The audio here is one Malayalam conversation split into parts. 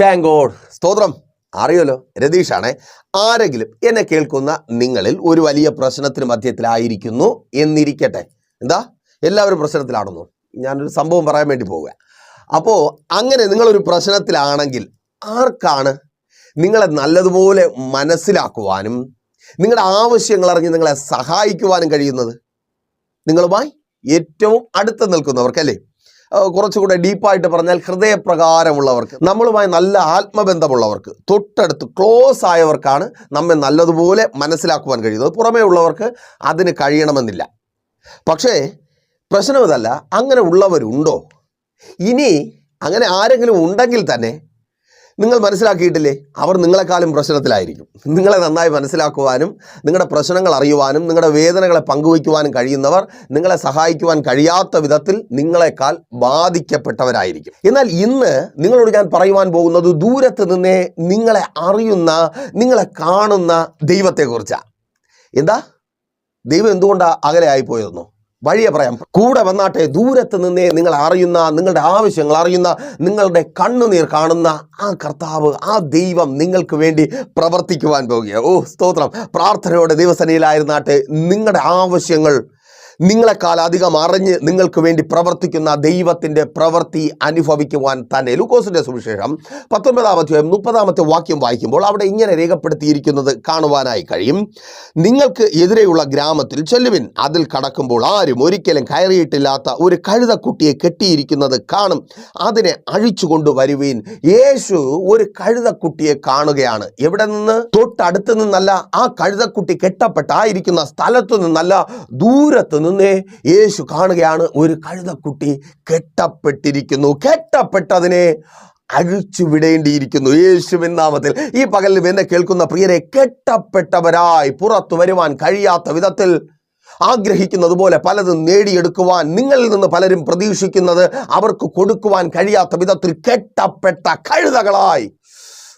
താങ്ക് ഗോഡ് സ്തോത്രം. അറിയല്ലോ രതീഷാണേ. ആരെങ്കിലും എന്നെ കേൾക്കുന്ന നിങ്ങളിൽ ഒരു വലിയ പ്രശ്നത്തിന് മധ്യത്തിലായിരിക്കുന്നു എന്നിരിക്കട്ടെ. എന്താ? എല്ലാവരും പ്രശ്നത്തിലാണെന്നു? ഞാനൊരു സംഭവം പറയാൻ വേണ്ടി പോവുക അപ്പോൾ അങ്ങനെ നിങ്ങളൊരു പ്രശ്നത്തിലാണെങ്കിൽ ആർക്കാണ് നിങ്ങളെ നല്ലതുപോലെ മനസ്സിലാക്കുവാനും നിങ്ങളുടെ ആവശ്യങ്ങൾ അറിഞ്ഞ് നിങ്ങളെ സഹായിക്കുവാനും കഴിയുന്നത്? നിങ്ങളുമായി ഏറ്റവും അടുത്ത് നിൽക്കുന്നവർക്കല്ലേ? കുറച്ചുകൂടെ ഡീപ്പായിട്ട് പറഞ്ഞാൽ ഹൃദയപ്രകാരമുള്ളവർക്ക് നമ്മളുമായി നല്ല ആത്മബന്ധമുള്ളവർക്ക് തൊട്ടടുത്ത് ക്ലോസ് ആയവർക്കാണ് നമ്മെ നല്ലതുപോലെ മനസ്സിലാക്കുവാൻ കഴിയുന്നത്. പുറമേ ഉള്ളവർക്ക് അതിന് കഴിയണമെന്നില്ല. പക്ഷേ പ്രശ്നം ഇതല്ല. അങ്ങനെ ഉള്ളവരുണ്ടോ? ഇനി അങ്ങനെ ആരെങ്കിലും ഉണ്ടെങ്കിൽ തന്നെ നിങ്ങൾ മനസ്സിലാക്കിയിട്ടില്ലേ? അവർ നിങ്ങളെക്കാളും പ്രശ്നത്തിലായിരിക്കും. നിങ്ങളെ നന്നായി മനസ്സിലാക്കുവാനും നിങ്ങളുടെ പ്രശ്നങ്ങൾ അറിയുവാനും നിങ്ങളുടെ വേദനകളെ പങ്കുവയ്ക്കുവാനും കഴിയുന്നവർ നിങ്ങളെ സഹായിക്കുവാൻ കഴിയാത്ത വിധത്തിൽ നിങ്ങളെക്കാൾ ബാധിക്കപ്പെട്ടവരായിരിക്കും. എന്നാൽ ഇന്ന് നിങ്ങളോട് ഞാൻ പറയുവാൻ പോകുന്നത് ദൂരത്ത് നിന്നേ നിങ്ങളെ അറിയുന്ന നിങ്ങളെ കാണുന്ന ദൈവത്തെക്കുറിച്ചാണ് എന്താ? ദൈവം എന്തുകൊണ്ടാണ് അകലെ ആയിപ്പോയതെന്നോ? വഴിയെ പറയാം. കൂടെ വന്നാട്ടെ ദൂരത്ത് നിന്നേ നിങ്ങൾ അറിയുന്ന നിങ്ങളുടെ ആവശ്യങ്ങൾ അറിയുന്ന നിങ്ങളുടെ കണ്ണുനീർ കാണുന്ന ആ കർത്താവ് ആ ദൈവം നിങ്ങൾക്ക് വേണ്ടി പ്രവർത്തിക്കുവാൻ പോകുക ഓ സ്തോത്രം. പ്രാർത്ഥനയോടെ ദിവസനയിലായിരുന്നാട്ടെ നിങ്ങളുടെ ആവശ്യങ്ങൾ നിങ്ങളെക്കാൾ അധികം അറിഞ്ഞ് നിങ്ങൾക്ക് വേണ്ടി പ്രവർത്തിക്കുന്ന ദൈവത്തിന്റെ പ്രവൃത്തി അനുഭവിക്കുവാൻ തന്നെ ലൂക്കോസിന്റെ സുവിശേഷം പത്തൊൻപതാമത്തെ മുപ്പതാമത്തെ വാക്യം വായിക്കുമ്പോൾ അവിടെ ഇങ്ങനെ രേഖപ്പെടുത്തിയിരിക്കുന്നത് കാണുവാനായി കഴിയും. നിങ്ങൾക്ക് എതിരെയുള്ള ഗ്രാമത്തിൽ ചെല്ലുവിൻ. അതിൽ കടക്കുമ്പോൾ ആരും ഒരിക്കലും കയറിയിട്ടില്ലാത്ത ഒരു കഴുതക്കുട്ടിയെ കെട്ടിയിരിക്കുന്നത് കാണും. അതിനെ അഴിച്ചു കൊണ്ടുവരുവീൻ യേശു ഒരു കഴുതക്കുട്ടിയെ കാണുകയാണ്. എവിടെ നിന്ന്? തൊട്ടടുത്ത് നിന്നല്ല. ആ കഴുതക്കുട്ടി കെട്ടപ്പെട്ടായിരിക്കുന്ന സ്ഥലത്തു നിന്നല്ല. ദൂരത്ത് നിന്നേ യേശു കാണുകയാണ് ഒരു കഴുതക്കുട്ടി കെട്ടപ്പെട്ടിരിക്കുന്നു. കെട്ടപ്പെട്ടതിനെ അഴിച്ചു വിടേണ്ടിയിരിക്കുന്നു യേശുവിൻ നാമത്തിൽ. ഈ പകലിൽ എന്നെ കേൾക്കുന്ന പ്രിയരെ കെട്ടപ്പെട്ടവരായി പുറത്തു വരുവാൻ കഴിയാത്ത വിധത്തിൽ ആഗ്രഹിക്കുന്നത് പോലെ പലതും നേടിയെടുക്കുവാൻ നിങ്ങളിൽ നിന്ന് പലരും പ്രതീക്ഷിക്കുന്നത് അവർക്ക് കൊടുക്കുവാൻ കഴിയാത്ത വിധത്തിൽ കെട്ടപ്പെട്ട കഴുതകളായി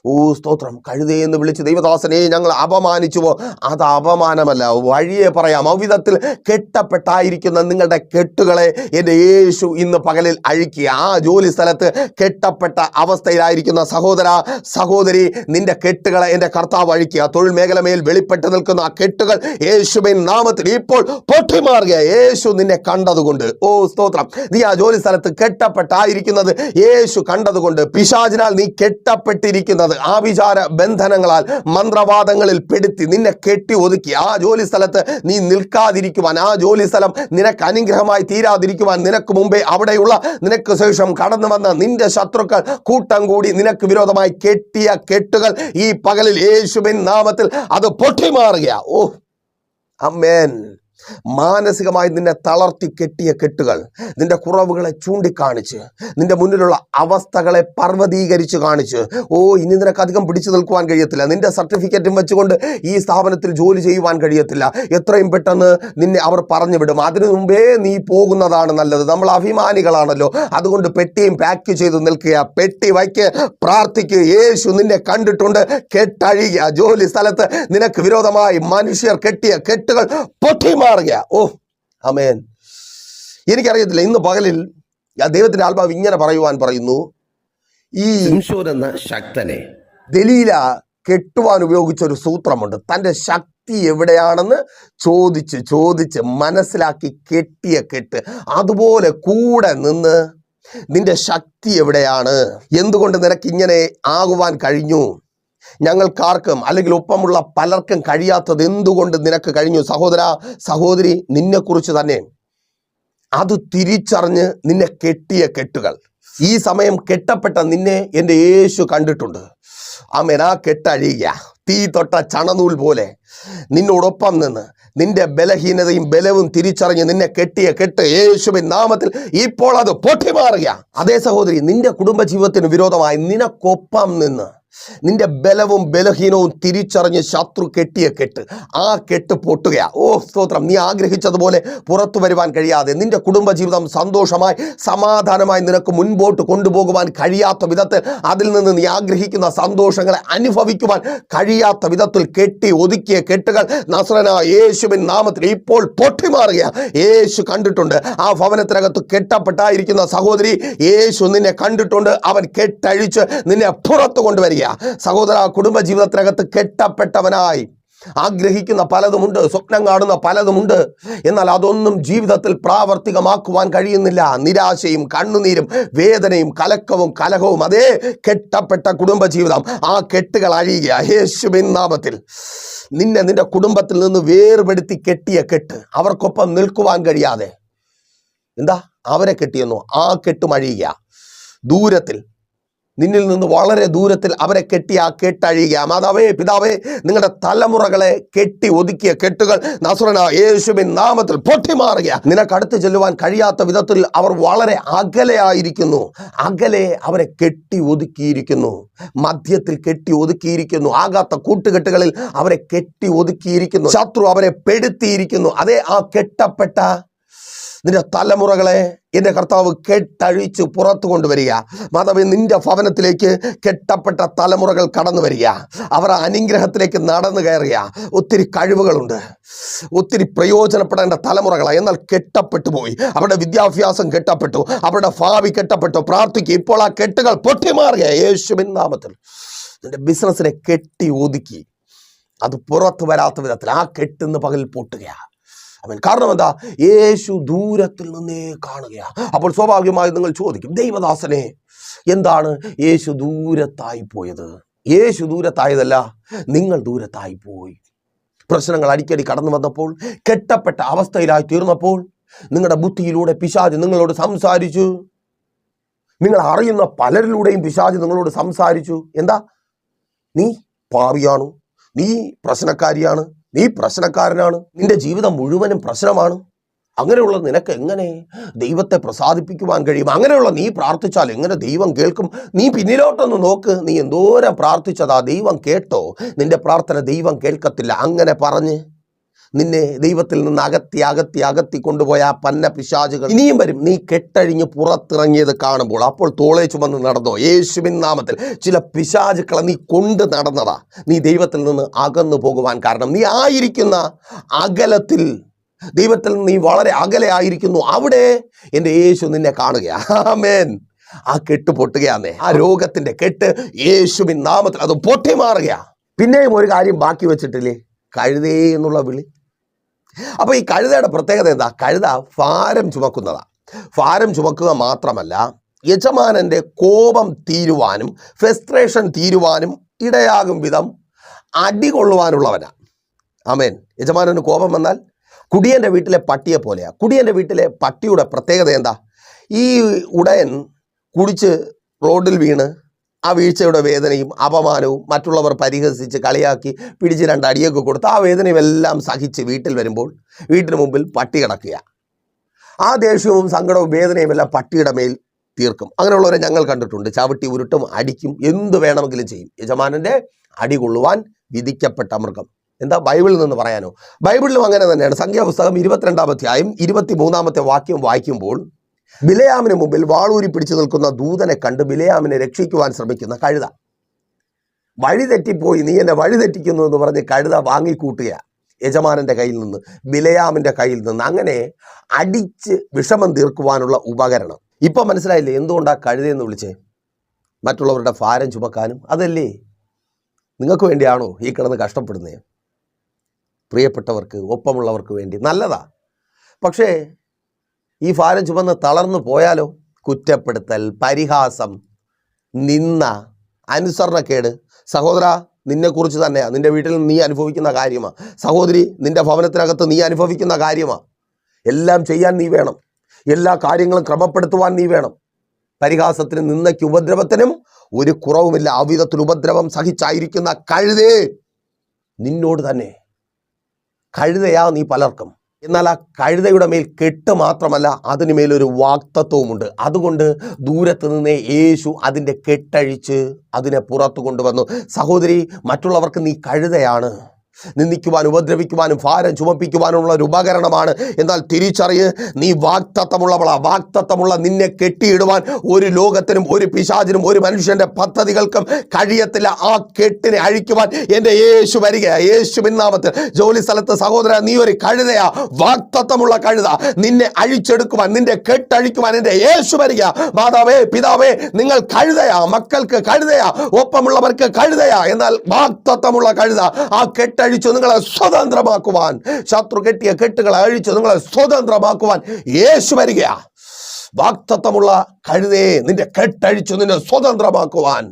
ഓ സ്തോത്രം. കഴുതേ എന്ന് വിളിച്ച് ദൈവദാസനെ ഞങ്ങൾ അപമാനിച്ചുവോ? അത് അപമാനമല്ല. വഴിയെ പറയാം. അവിധത്തിൽ കെട്ടപ്പെട്ടായിരിക്കുന്ന നിങ്ങളുടെ കെട്ടുകളെ എന്റെ യേശു ഇന്ന് പകലിൽ അഴിക്കുക. ആ ജോലി സ്ഥലത്ത് കെട്ടപ്പെട്ട അവസ്ഥയിലായിരിക്കുന്ന സഹോദര സഹോദരി നിന്റെ കെട്ടുകളെ എന്റെ കർത്താവ് അഴിക്കുക. തൊഴിൽ മേഖലമേൽ വെളിപ്പെട്ട് നിൽക്കുന്ന ആ കെട്ടുകൾ യേശുവിൻ നാമത്തിൽ ഇപ്പോൾ പൊട്ടിമാറുക. യേശു നിന്നെ കണ്ടതുകൊണ്ട്. ഓ സ്തോത്രം. നീ ആ ജോലി സ്ഥലത്ത് കെട്ടപ്പെട്ടായിരിക്കുന്നത് യേശു കണ്ടതുകൊണ്ട്. പിശാചിനാൽ നീ കെട്ടപ്പെട്ടിരിക്കുന്നത് ആവിചാര ബന്ധനങ്ങളാൽ മന്ത്രവാദങ്ങളിൽ പെടുത്തി നിന്നെ കെട്ടി ഒതുക്കി. ആ ജോലി സ്ഥലത്ത് നീ നിൽക്കാതിരിക്കുവാൻ ആ ജോലി സ്ഥലം നിനക്ക് അനുഗ്രഹമായി തീരാതിരിക്കുവാൻ നിനക്ക് മുമ്പേ അവിടെയുള്ള നിനക്ക് ശേഷം കടന്നു വന്ന നിന്റെ ശത്രുക്കൾ കൂട്ടം കൂടി നിനക്ക് വിരോധമായി കെട്ടിയ കെട്ടുകൾ ഈ പകലിൽ യേശുബിൻ നാമത്തിൽ അത് പൊട്ടിമാറുക ഓ അമ്മേൻ. മാനസികമായി നിന്നെ തളർത്തി കെട്ടിയ കെട്ടുകൾ നിന്റെ കുറവുകളെ ചൂണ്ടിക്കാണിച്ച് നിന്റെ മുന്നിലുള്ള അവസ്ഥകളെ പർവതീകരിച്ച് കാണിച്ച് ഓ ഇനി നിനക്ക് അധികം പിടിച്ചു നിൽക്കുവാൻ കഴിയത്തില്ല. നിന്റെ സർട്ടിഫിക്കറ്റും വെച്ചുകൊണ്ട് ഈ സ്ഥാപനത്തിൽ ജോലി ചെയ്യുവാൻ കഴിയത്തില്ല. എത്രയും പെട്ടെന്ന് നിന്നെ അവർ പറഞ്ഞു വിടും. അതിനു മുമ്പേ നീ പോകുന്നതാണ് നല്ലത്. നമ്മൾ അഭിമാനികളാണല്ലോ. അതുകൊണ്ട് പെട്ടിയും പാക്ക് ചെയ്ത് നിൽക്കുക. പെട്ടി വയ്ക്ക്. പ്രാർത്ഥിക്കുക യേശു നിന്നെ കണ്ടിട്ടുണ്ട്. കെട്ടഴിയുക ജോലി സ്ഥലത്ത് നിനക്ക് വിരോധമായി മനുഷ്യർ കെട്ടിയ കെട്ടുകൾ പൊട്ടിമാറുക ഓ അമേൻ എനിക്കറിയത്തില്ല ഇന്ന് പകലിൽ ദൈവത്തിന്റെ ആത്മാവ് ഇങ്ങനെ പറയുവാൻ പറയുന്നു. ഈ എന്ന ശക്തനെ ദലീല കെട്ടുവാൻ ഉപയോഗിച്ച ഒരു സൂത്രമുണ്ട്. തന്റെ ശക്തി എവിടെയാണെന്ന് ചോദിച്ച് ചോദിച്ച് മനസ്സിലാക്കി കെട്ടിയ കെട്ട്. അതുപോലെ കൂടെ നിന്ന് നിന്റെ ശക്തി എവിടെയാണ്? എന്തുകൊണ്ട് നിനക്ക് ഇങ്ങനെ ആകുവാൻ കഴിഞ്ഞു? ഞങ്ങൾക്കാർക്കും അല്ലെങ്കിൽ ഒപ്പമുള്ള പലർക്കും കഴിയാത്തത് എന്തുകൊണ്ട് നിനക്ക് കഴിഞ്ഞു? സഹോദര സഹോദരി നിന്നെക്കുറിച്ച് തന്നെ അത് തിരിച്ചറിഞ്ഞ് നിന്നെ കെട്ടിയ കെട്ടുകൾ. ഈ സമയം കെട്ടപ്പെട്ട നിന്നെ എന്റെ യേശു കണ്ടിട്ടുണ്ട്. ആമേൻ. ആ കെട്ടഴിയുക തീ തൊട്ട ചണനൂൽ പോലെ നിന്നോടൊപ്പം നിന്ന് നിന്റെ ബലഹീനതയും ബലവും തിരിച്ചറിഞ്ഞ് നിന്നെ കെട്ടിയ കെട്ട് യേശുവിൻ നാമത്തിൽ ഇപ്പോൾ അത് പൊട്ടിമാറുക. അതേ സഹോദരി നിന്റെ കുടുംബജീവിതത്തിന് വിരോധമായി നിനക്കൊപ്പം നിന്ന് നിന്റെ ബലവും ബലഹീനവും തിരിച്ചറിഞ്ഞ് ശത്രു കെട്ടിയ കെട്ട്. ആ കെട്ട് പൊട്ടുകയാണ് ഓ സ്തോത്രം. നീ ആഗ്രഹിച്ചതുപോലെ പുറത്തു വരുവാൻ കഴിയാതെ നിന്റെ കുടുംബജീവിതം സന്തോഷമായി സമാധാനമായി നിനക്ക് മുൻപോട്ട് കൊണ്ടുപോകുവാൻ കഴിയാത്ത വിധത്തിൽ അതിൽ നിന്ന് നീ ആഗ്രഹിക്കുന്ന സന്തോഷങ്ങളെ അനുഭവിക്കുവാൻ കഴിയാത്ത വിധത്തിൽ കെട്ടി ഒതുക്കിയ കെട്ടുകൾ നസ്രന യേശുവിൻ നാമത്തിൽ ഇപ്പോൾ പൊട്ടിമാറുക യേശു കണ്ടിട്ടുണ്ട്. ആ ഭവനത്തിനകത്ത് കെട്ടപ്പെട്ടായിരിക്കുന്ന സഹോദരി യേശു നിന്നെ കണ്ടിട്ടുണ്ട്. അവൻ കെട്ടഴിച്ച് നിന്നെ പുറത്തു കൊണ്ടുവരിക സഹോദര കുടുംബ ജീവിതത്തിനകത്ത് കെട്ടപ്പെട്ടവനായി ആഗ്രഹിക്കുന്ന പലതുമുണ്ട് സ്വപ്നം കാണുന്ന പലതുമുണ്ട്. എന്നാൽ അതൊന്നും ജീവിതത്തിൽ പ്രാവർത്തികമാക്കുവാൻ കഴിയുന്നില്ല. നിരാശയും കണ്ണുനീരും വേദനയും കലക്കവും കലഹവും അതേ കെട്ടപ്പെട്ട കുടുംബജീവിതം ആ കെട്ടുകൾ അഴിയുക. യേശുവിൻ നാമത്തിൽ. നിന്നെ നിന്റെ കുടുംബത്തിൽ നിന്ന് വേർപെടുത്തി കെട്ടിയ കെട്ട് അവർക്കൊപ്പം നിൽക്കുവാൻ കഴിയാതെ. എന്താ? അവരെ കെട്ടിയെന്നോ? ആ കെട്ടും അഴിയുക. ദൂരത്തിൽ നിന്നിൽ നിന്ന് വളരെ ദൂരത്തിൽ അവരെ കെട്ടി ആ കെട്ടഴിയുക. മാതാവേ പിതാവേ നിങ്ങളുടെ തലമുറകളെ കെട്ടി ഒതുക്കിയ കെട്ടുകൾ നസുറന യേശുവിൻ നാമത്തിൽ പൊട്ടിമാറുക. നിനക്ക് അടുത്ത് ചെല്ലുവാൻ കഴിയാത്ത വിധത്തിൽ അവർ വളരെ അകലെയായിരിക്കുന്നു. അകലെ അവരെ കെട്ടി ഒതുക്കിയിരിക്കുന്നു. മധ്യത്തിൽ കെട്ടി ഒതുക്കിയിരിക്കുന്നു. ആകാത്ത കൂട്ടുകെട്ടുകളിൽ അവരെ കെട്ടി ഒതുക്കിയിരിക്കുന്നു. ശത്രു അവരെ പെടുത്തിയിരിക്കുന്നു. അതേ ആ കെട്ടപ്പെട്ട നിന്റെ തലമുറകളെ എന്റെ കർത്താവ് കെട്ടഴിച്ച് പുറത്തു കൊണ്ടുവരിക. മാതാവ് നിന്റെ ഭവനത്തിലേക്ക് കെട്ടപ്പെട്ട തലമുറകൾ കടന്നു വരിക. അവർ അനുഗ്രഹത്തിലേക്ക് നടന്നു കയറുക. ഒത്തിരി കഴിവുകളുണ്ട്. ഒത്തിരി പ്രയോജനപ്പെടേണ്ട തലമുറകളാണ് എന്നാൽ കെട്ടപ്പെട്ടു പോയി. അവരുടെ വിദ്യാഭ്യാസം കെട്ടപ്പെട്ടു. അവരുടെ ഭാവി കെട്ടപ്പെട്ടു. പ്രാർത്ഥിക്കുക. ഇപ്പോൾ ആ കെട്ടുകൾ പൊട്ടിമാറുക. യേശുവിൻ നാമത്തിൽ. നിന്റെ ബിസിനസ്സിനെ കെട്ടി ഒതുക്കി അത് പുറത്തു വരാത്ത വിധത്തിൽ ആ കെട്ടിന്ന് പകൽ പൊട്ടുകയാണ്. അവൻ കാരണം എന്താ? യേശു ദൂരത്തിൽ നിന്നേ കാണുകയാ. അപ്പോൾ സ്വാഭാവികമായി നിങ്ങൾ ചോദിക്കും ദൈവദാസനെ എന്താണ് യേശു ദൂരത്തായി പോയത്? യേശു ദൂരത്തായതല്ല നിങ്ങൾ ദൂരത്തായി പോയി. പ്രശ്നങ്ങൾ അടിക്കടി കടന്നു വന്നപ്പോൾ കെട്ടപ്പെട്ട അവസ്ഥയിലായി തീർന്നപ്പോൾ നിങ്ങളുടെ ബുദ്ധിയിലൂടെ പിശാജ് നിങ്ങളോട് സംസാരിച്ചു. നിങ്ങൾ അറിയുന്ന പലരിലൂടെയും പിശാജ് നിങ്ങളോട് സംസാരിച്ചു. എന്താ? നീ പാവിയാണ്. നീ പ്രശ്നക്കാരിയാണ്. നീ പ്രശ്നക്കാരനാണ്. നിന്റെ ജീവിതം മുഴുവനും പ്രശ്നമാണ്. അങ്ങനെയുള്ള നിനക്ക് എങ്ങനെ ദൈവത്തെ പ്രസാദിപ്പിക്കുവാൻ കഴിയും? അങ്ങനെയുള്ള നീ പ്രാർത്ഥിച്ചാൽ എങ്ങനെ ദൈവം കേൾക്കും? നീ പിന്നിലോട്ടൊന്ന് നോക്ക്. നീ എന്തോരം പ്രാർത്ഥിച്ചതാ ദൈവം കേട്ടോ. നിന്റെ പ്രാർത്ഥന ദൈവം കേൾക്കത്തില്ല. അങ്ങനെ പറഞ്ഞ് നിന്നെ ദൈവത്തിൽ നിന്ന് അകത്തി അകത്തി അകത്തി കൊണ്ടുപോയ ആ പന്ന പിശാചുകൾ ഇനിയും വരും. നീ കെട്ടഴിഞ്ഞ് പുറത്തിറങ്ങിയത് കാണുമ്പോൾ അപ്പോൾ തോളെ ചുമന്ന് നടന്നോ? യേശുവിൻ നാമത്തിൽ ചില പിശാചുക്കളെ നീ കൊണ്ട് നടന്നതാ. നീ ദൈവത്തിൽ നിന്ന് അകന്നു പോകുവാൻ കാരണം നീ ആയിരിക്കുന്ന അകലത്തിൽ. ദൈവത്തിൽ നീ വളരെ അകലെ ആയിരിക്കുന്നു. അവിടെ എന്റെ യേശു നിന്നെ കാണുകയാണ് ആ കെട്ട് പൊട്ടുകയാന്നേ. ആ രോഗത്തിന്റെ കെട്ട് യേശുവിൻ നാമത്തിൽ അത് പൊട്ടി മാറുകയാ പിന്നെയും ഒരു കാര്യം ബാക്കി വെച്ചിട്ടില്ലേ? കഴുതേ എന്നുള്ള വിളി. അപ്പൊ ഈ കഴുതയുടെ പ്രത്യേകത എന്താ? കഴുത ഭാരം ചുമക്കുന്നതാണ് ഭാരം ചുമക്കുക മാത്രമല്ല യജമാനന്റെ കോപം തീരുവാനും ഫ്രസ്ട്രേഷൻ തീരുവാനും ഇടയാകും വിധം അടി കൊള്ളുവാനുള്ളവനാ. ആമേൻ. യജമാനന് കോപം വന്നാൽ കുടിയന്റെ വീട്ടിലെ പട്ടിയെ പോലെയാണ് കുടിയന്റെ വീട്ടിലെ പട്ടിയുടെ പ്രത്യേകത എന്താ? ഈ ഉടയൻ കുടിച്ച് റോഡിൽ വീണ് ആ വീഴ്ചയുടെ വേദനയും അപമാനവും മറ്റുള്ളവർ പരിഹസിച്ച് കളിയാക്കി പിടിച്ച് രണ്ട് അടിയൊക്കെ കൊടുത്ത് ആ വേദനയും എല്ലാം സഹിച്ച് വീട്ടിൽ വരുമ്പോൾ വീട്ടിന് മുമ്പിൽ പട്ടി കിടക്കുക. ആ ദേഷ്യവും സങ്കടവും വേദനയും എല്ലാം പട്ടിയുടെ മേൽ തീർക്കും. അങ്ങനെയുള്ളവരെ ഞങ്ങൾ കണ്ടിട്ടുണ്ട്. ചവിട്ടി ഉരുട്ടും അടിക്കും. എന്ത് വേണമെങ്കിലും ചെയ്യും. യജമാനന്റെ അടി കൊള്ളുവാൻ വിധിക്കപ്പെട്ട മൃഗം. എന്താ? ബൈബിളിൽ നിന്ന് പറയാനോ? ബൈബിളിലും അങ്ങനെ തന്നെയാണ്. സംഖ്യാപുസ്തകം ഇരുപത്തിരണ്ടാമത്തെ ആയും ഇരുപത്തി മൂന്നാമത്തെ വാക്യം വായിക്കുമ്പോൾ ബിലയാമിന് മുമ്പിൽ വാളൂരി പിടിച്ചു നിൽക്കുന്ന ദൂതനെ കണ്ട് ബിലയാമിനെ രക്ഷിക്കുവാൻ ശ്രമിക്കുന്ന കഴുത. വഴി തെറ്റിപ്പോയി നീ എന്നെ വഴി തെറ്റിക്കുന്നു എന്ന് പറഞ്ഞ് കഴുത വാങ്ങിക്കൂട്ടുക യജമാനന്റെ കയ്യിൽ നിന്ന് ബിലയാമിന്റെ കയ്യിൽ നിന്ന് അങ്ങനെ അടിച്ച് വിഷമം തീർക്കുവാനുള്ള ഉപകരണം. ഇപ്പൊ മനസ്സിലായില്ലേ എന്തുകൊണ്ടാ കഴുതയെന്ന് വിളിച്ചേ? മറ്റുള്ളവരുടെ ഭാരം ചുമക്കാനും അതല്ലേ? നിങ്ങൾക്ക് വേണ്ടിയാണോ ഈ കിടന്ന് കഷ്ടപ്പെടുന്നത് പ്രിയപ്പെട്ടവർക്ക് ഒപ്പമുള്ളവർക്ക് വേണ്ടി നല്ലതാ. പക്ഷേ ഈ ഭാരം ചുമന്ന് തളർന്നു പോയാലോ? കുറ്റപ്പെടുത്തൽ പരിഹാസം നിന്ന അനുസരണക്കേട്. സഹോദര നിന്നെക്കുറിച്ച് തന്നെയാണ് നിന്റെ വീട്ടിൽ നീ അനുഭവിക്കുന്ന കാര്യമാണ് സഹോദരി നിന്റെ ഭവനത്തിനകത്ത് നീ അനുഭവിക്കുന്ന കാര്യമാണ് എല്ലാം ചെയ്യാൻ നീ വേണം. എല്ലാ കാര്യങ്ങളും ക്രമപ്പെടുത്തുവാൻ നീ വേണം. പരിഹാസത്തിനും നിന്നയ്ക്ക് ഉപദ്രവത്തിനും ഒരു കുറവുമില്ല. അവിധത്തിൽ ഉപദ്രവം സഹിച്ചായിരിക്കുന്ന കഴുതേ നിന്നോട് തന്നെ. കഴുതയാ നീ പലർക്കും. എന്നാൽ ആ കഴുതയുടെ മേൽ കെട്ട് മാത്രമല്ല അതിന് മേലൊരു വാക്തത്വവുമുണ്ട്. അതുകൊണ്ട് ദൂരത്ത് നിന്നേ യേശു അതിന്റെ കെട്ടഴിച്ച് അതിനെ പുറത്തു കൊണ്ടുവന്നു. സഹോദരി മറ്റുള്ളവർക്ക് നീ കഴുതയാണ്. നിന്ദിക്കുവാനും ഉപദ്രവിക്കുവാനും ഭാരം ചുമപ്പിക്കുവാനുമുള്ള ഒരു ഉപകരണമാണ്. എന്നാൽ തിരിച്ചറിയ് നീ വാക്തത്വമുള്ളവളാ. വാക്തത്വമുള്ള നിന്നെ കെട്ടിയിടുവാൻ ഒരു ലോകത്തിനും ഒരു പിശാചിനും ഒരു മനുഷ്യന്റെ പദ്ധതികൾക്കും കഴിയത്തില്ല. ആ കെട്ടിനെ അഴിക്കുവാൻ എന്റെ യേശു വരിക. യേശു നാമത്തിൽ ജോലി സ്ഥലത്ത് സഹോദര നീ ഒരു കഴുതയാ. വാക്തത്വമുള്ള കഴുത. നിന്നെ അഴിച്ചെടുക്കുവാൻ നിന്റെ കെട്ടഴിക്കുവാൻ എന്റെ യേശു വരിക. മാതാവേ പിതാവേ നിങ്ങൾ കഴുതയാ. മക്കൾക്ക് കഴുതയാ. ഒപ്പമുള്ളവർക്ക് കഴുതയാ. എന്നാൽ വാക്തത്വമുള്ള കഴുത ആ കെട്ടഴിച്ചു നിങ്ങളെ സ്വതന്ത്രമാക്കുവാൻ. ശത്രു കെട്ടിയ കെട്ടുകളെ അഴിച്ചു നിങ്ങളെ സ്വതന്ത്രമാക്കുവാൻ യേശു വരികയാ. വാക്തത്വമുള്ള കഴുതേ നിന്റെ കെട്ടഴിച്ചു നിന്നെ സ്വതന്ത്രമാക്കുവാൻ.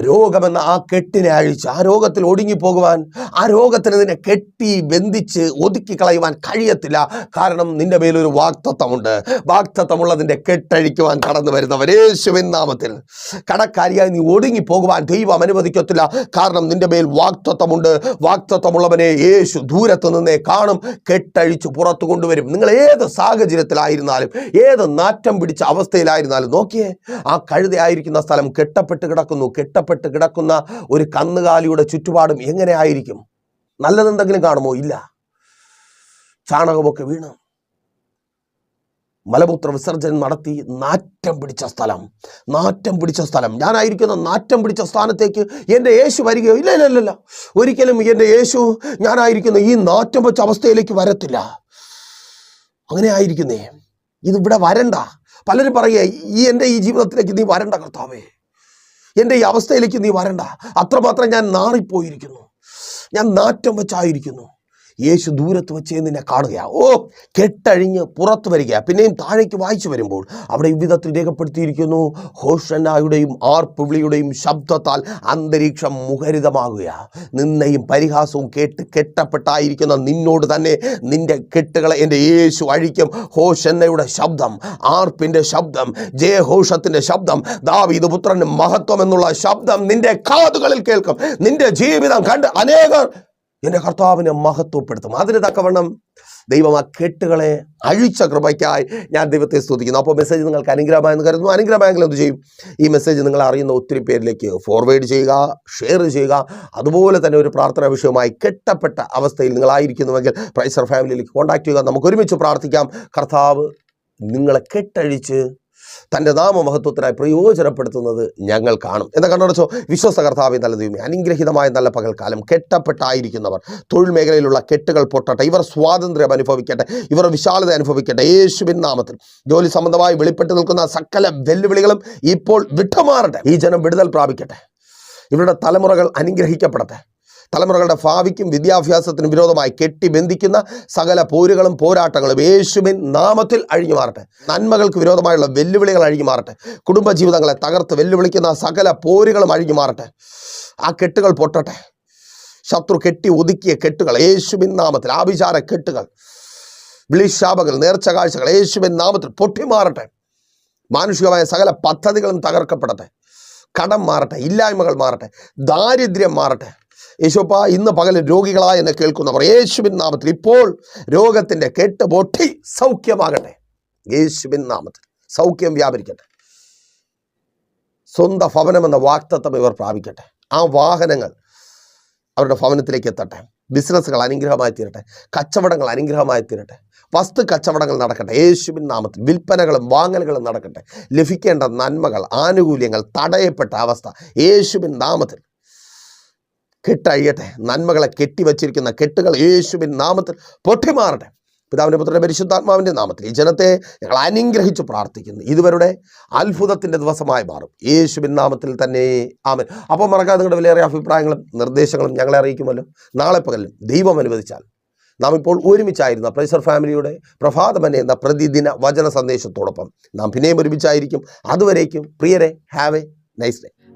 രോഗമെന്ന ആ കെട്ടിനെ അഴിച്ച് ആ രോഗത്തിൽ ഒടുങ്ങിപ്പോകുവാൻ ആ രോഗത്തിന് നിന്നെ കെട്ടി ബന്ധിച്ച് ഒതുക്കി കളയുവാൻ കഴിയത്തില്ല. കാരണം നിന്റെ മേലൊരു വാക്തത്വമുണ്ട്. വാക്തത്വമുള്ള നിന്റെ കെട്ടഴിക്കുവാൻ കടന്നു വരുന്നവർ യേശുവിൻ നാമത്തിൽ. കടക്കാരിയായി നീ ഒടുങ്ങിപ്പോകുവാൻ ദൈവം അനുവദിക്കത്തില്ല. കാരണം നിന്റെ മേൽ വാക്തത്വമുണ്ട്. വാക്തത്വമുള്ളവനെ യേശു ദൂരത്ത് നിന്നേ കാണും. കെട്ടഴിച്ച് പുറത്തു കൊണ്ടുവരും. നിങ്ങൾ ഏത് സാഹചര്യത്തിലായിരുന്നാലും ഏത് നാറ്റം പിടിച്ച അവസ്ഥയിലായിരുന്നാലും നോക്കിയേ ആ കഴുതയായിരിക്കുന്ന സ്ഥലം കെട്ടപ്പെട്ട് കിടക്കുന്നു. കെട്ടപ്പെട്ട് കിടക്കുന്ന ഒരു കന്നുകാലിയുടെ ചുറ്റുപാടും എങ്ങനെ ആയിരിക്കും? നല്ലതെന്തെങ്കിലും കാണുമോ? ഇല്ല. ചാണകമൊക്കെ വീണ്. മലമൂത്ര വിസർജനം നടത്തി നാറ്റം പിടിച്ച സ്ഥലം. നാറ്റം പിടിച്ച സ്ഥലം. ഞാനായിരിക്കുന്ന നാറ്റം പിടിച്ച സ്ഥാനത്തേക്ക് എന്റെ യേശു വരികയോ? ഇല്ല ഇല്ല ഇല്ല ഒരിക്കലും എന്റെ യേശു ഞാനായിരിക്കുന്ന ഈ നാറ്റം വെച്ച അവസ്ഥയിലേക്ക് വരത്തില്ല. അങ്ങനെ ആയിരിക്കുന്നേ. ഇതിവിടെ വരണ്ട. പലരും പറയുക ഈ എന്റെ ഈ ജീവിതത്തിലേക്ക് നീ വരണ്ട കർത്താവേ. എന്റെ ഈ അവസ്ഥയിലേക്ക് നീ വരണ്ട. അത്രമാത്രം ഞാൻ നാറിപ്പോയിരിക്കുന്നു. ഞാൻ നാറ്റം വെച്ചായിരിക്കുന്നു. യേശു ദൂരത്ത് വെച്ച് നിന്നെ കാണുകയാ. ഓ കെട്ടഴിഞ്ഞ് പുറത്ത് വരിക പിന്നെയും താഴേക്ക് വായിച്ചു വരുമ്പോൾ അവിടെ ഇവിധത്തിൽ രേഖപ്പെടുത്തിയിരിക്കുന്നു ഹോഷനായുടെയും ആർപ്പുവിളിയുടെയും ശബ്ദത്താൽ അന്തരീക്ഷം മുഖരിതമാകുക നിന്നയും പരിഹാസവും കേട്ട് കെട്ടപ്പെട്ടായിരിക്കുന്ന നിന്നോട് തന്നെ നിന്റെ കെട്ടുകളെ എന്റെ യേശു അഴിക്കും. ഹോഷന്നയുടെ ശബ്ദം ആർപ്പിന്റെ ശബ്ദം ജയഘോഷത്തിന്റെ ശബ്ദം ദാവീദ് പുത്രന് മഹത്വം എന്നുള്ള ശബ്ദം നിന്റെ കാതുകളിൽ കേൾക്കും. നിന്റെ ജീവിതം കണ്ട് അനേകർ എന്റെ കർത്താവിനെ മഹത്വപ്പെടുത്തും. അതിന് തക്കവണ്ണം ദൈവം ആ കെട്ടുകളെ അഴിച്ച കൃപയ്ക്കായി ഞാൻ ദൈവത്തെ സ്തുതിക്കുന്നു. അപ്പോൾ മെസ്സേജ് നിങ്ങൾക്ക് അനുഗ്രഹമായെന്ന് കരുതുന്നു. അനുഗ്രഹമായെങ്കിൽ എന്ത് ചെയ്യും? ഈ മെസ്സേജ് നിങ്ങൾ അറിയുന്ന ഒത്തിരി പേരിലേക്ക് ഫോർവേഡ് ചെയ്യുക ഷെയർ ചെയ്യുക. അതുപോലെ തന്നെ ഒരു പ്രാർത്ഥനാ വിഷയമായി കെട്ടപ്പെട്ട അവസ്ഥയിൽ നിങ്ങളായിരിക്കുന്നുവെങ്കിൽ പ്രൈസർ ഫാമിലിയിലേക്ക് കോൺടാക്ട് ചെയ്യുക. നമുക്ക് ഒരുമിച്ച് പ്രാർത്ഥിക്കാം. കർത്താവ് നിങ്ങളെ കെട്ടഴിച്ച് തന്റെ നാമമഹത്വത്തിനായി പ്രയോജനപ്പെടുത്തുന്നത് ഞങ്ങൾ കാണും. എന്താ കണ്ണടച്ചോ വിശ്വസ കർത്താവെ നല്ല ദൈവമേ അനുഗ്രഹിതമായ നല്ല പകൽക്കാലം കെട്ടപ്പെട്ടായിരിക്കുന്നവർ തൊഴിൽ മേഖലയിലുള്ള കെട്ടുകൾ പൊട്ടട്ടെ ഇവർ സ്വാതന്ത്ര്യം അനുഭവിക്കട്ടെ ഇവർ വിശാലത അനുഭവിക്കട്ടെ യേശുവിൻ നാമത്തിൽ. ജോലി സംബന്ധമായി വെളിപ്പെട്ട് നിൽക്കുന്ന സകല വെല്ലുവിളികളും ഇപ്പോൾ വിട്ടുമാറട്ടെ. ഈ ജനം വിടുതൽ പ്രാപിക്കട്ടെ. ഇവരുടെ തലമുറകൾ അനുഗ്രഹിക്കപ്പെടട്ടെ. തലമുറകളുടെ ഭാവിക്കും വിദ്യാഭ്യാസത്തിനും വിരോധമായി കെട്ടി ബന്ധിക്കുന്ന സകല പോരുകളും പോരാട്ടങ്ങളും യേശുവിൻ നാമത്തിൽ അഴിഞ്ഞു മാറട്ടെ. നന്മകൾക്ക് വിരോധമായുള്ള വെല്ലുവിളികൾ അഴിഞ്ഞു മാറട്ടെ. കുടുംബജീവിതങ്ങളെ തകർത്ത് വെല്ലുവിളിക്കുന്ന സകല പോരുകളും അഴിഞ്ഞു മാറട്ടെ. ആ കെട്ടുകൾ പൊട്ടട്ടെ. ശത്രു കെട്ടി ഒതുക്കിയ കെട്ടുകൾ യേശുവിൻ നാമത്തിൽ ആഭിചാര കെട്ടുകൾ വിളിശാപകൾ നേർച്ച കാഴ്ചകൾ യേശുവിൻ നാമത്തിൽ പൊട്ടിമാറട്ടെ മാനുഷികമായ സകല പദ്ധതികളും തകർക്കപ്പെടട്ടെ. കടം മാറട്ടെ ഇല്ലായ്മകൾ മാറട്ടെ. ദാരിദ്ര്യം മാറട്ടെ. യേശുപ്പ ഇന്ന് പകൽ രോഗികളായി എന്നെ കേൾക്കുന്നവർ യേശുവിൻ നാമത്തിൽ ഇപ്പോൾ രോഗത്തിന്റെ കെട്ട് പൊട്ടി സൗഖ്യമാകട്ടെ. യേശുവിൻ നാമത്തിൽ സൗഖ്യം വ്യാപരിക്കട്ടെ. സ്വന്തം ഭവനമെന്ന വാക്തത്വം ഇവർ പ്രാപിക്കട്ടെ. ആ വാഹനങ്ങൾ അവരുടെ ഭവനത്തിലേക്ക് എത്തട്ടെ. ബിസിനസ്സുകൾ അനുഗ്രഹമായി തീരട്ടെ. കച്ചവടങ്ങൾ അനുഗ്രഹമായി തീരട്ടെ. വസ്തു കച്ചവടങ്ങൾ നടക്കട്ടെ. യേശുവിൻ നാമത്തിൽ വിൽപ്പനകളും വാങ്ങലുകളും നടക്കട്ടെ. ലഭിക്കേണ്ട നന്മകൾ ആനുകൂല്യങ്ങൾ തടയപ്പെട്ട അവസ്ഥ യേശുവിൻ നാമത്തിൽ കെട്ടഴിയട്ടെ. നന്മകളെ കെട്ടിവച്ചിരിക്കുന്ന കെട്ടുകൾ യേശുവിൻ നാമത്തിൽ പൊട്ടിമാറട്ടെ. പിതാവിന്റെ പുത്രന്റെ പരിശുദ്ധാത്മാവിന്റെ നാമത്തിൽ ഈ ജനത്തെ ഞങ്ങൾ അനുഗ്രഹിച്ച് പ്രാർത്ഥിക്കുന്നു. ഇതുവരുടെ അത്ഭുതത്തിന്റെ ദിവസമായി മാറും. യേശുവിൻ നാമത്തിൽ തന്നെ. ആമൻ. അപ്പോൾ മറക്കാതെ നിങ്ങളുടെ വിലയേറിയ അഭിപ്രായങ്ങളും നിർദ്ദേശങ്ങളും ഞങ്ങളെ അറിയിക്കുമല്ലോ. നാളെ പകലും ദൈവം അനുവദിച്ചാൽ നാം ഇപ്പോൾ ഒരുമിച്ചായിരുന്ന പ്രൈസർ ഫാമിലിയുടെ പ്രഭാതമനെ എന്ന പ്രതിദിന വചന സന്ദേശത്തോടൊപ്പം നാം പിന്നെയും ഒരുമിച്ചായിരിക്കും. അതുവരേക്കും പ്രിയരെ have a nice day.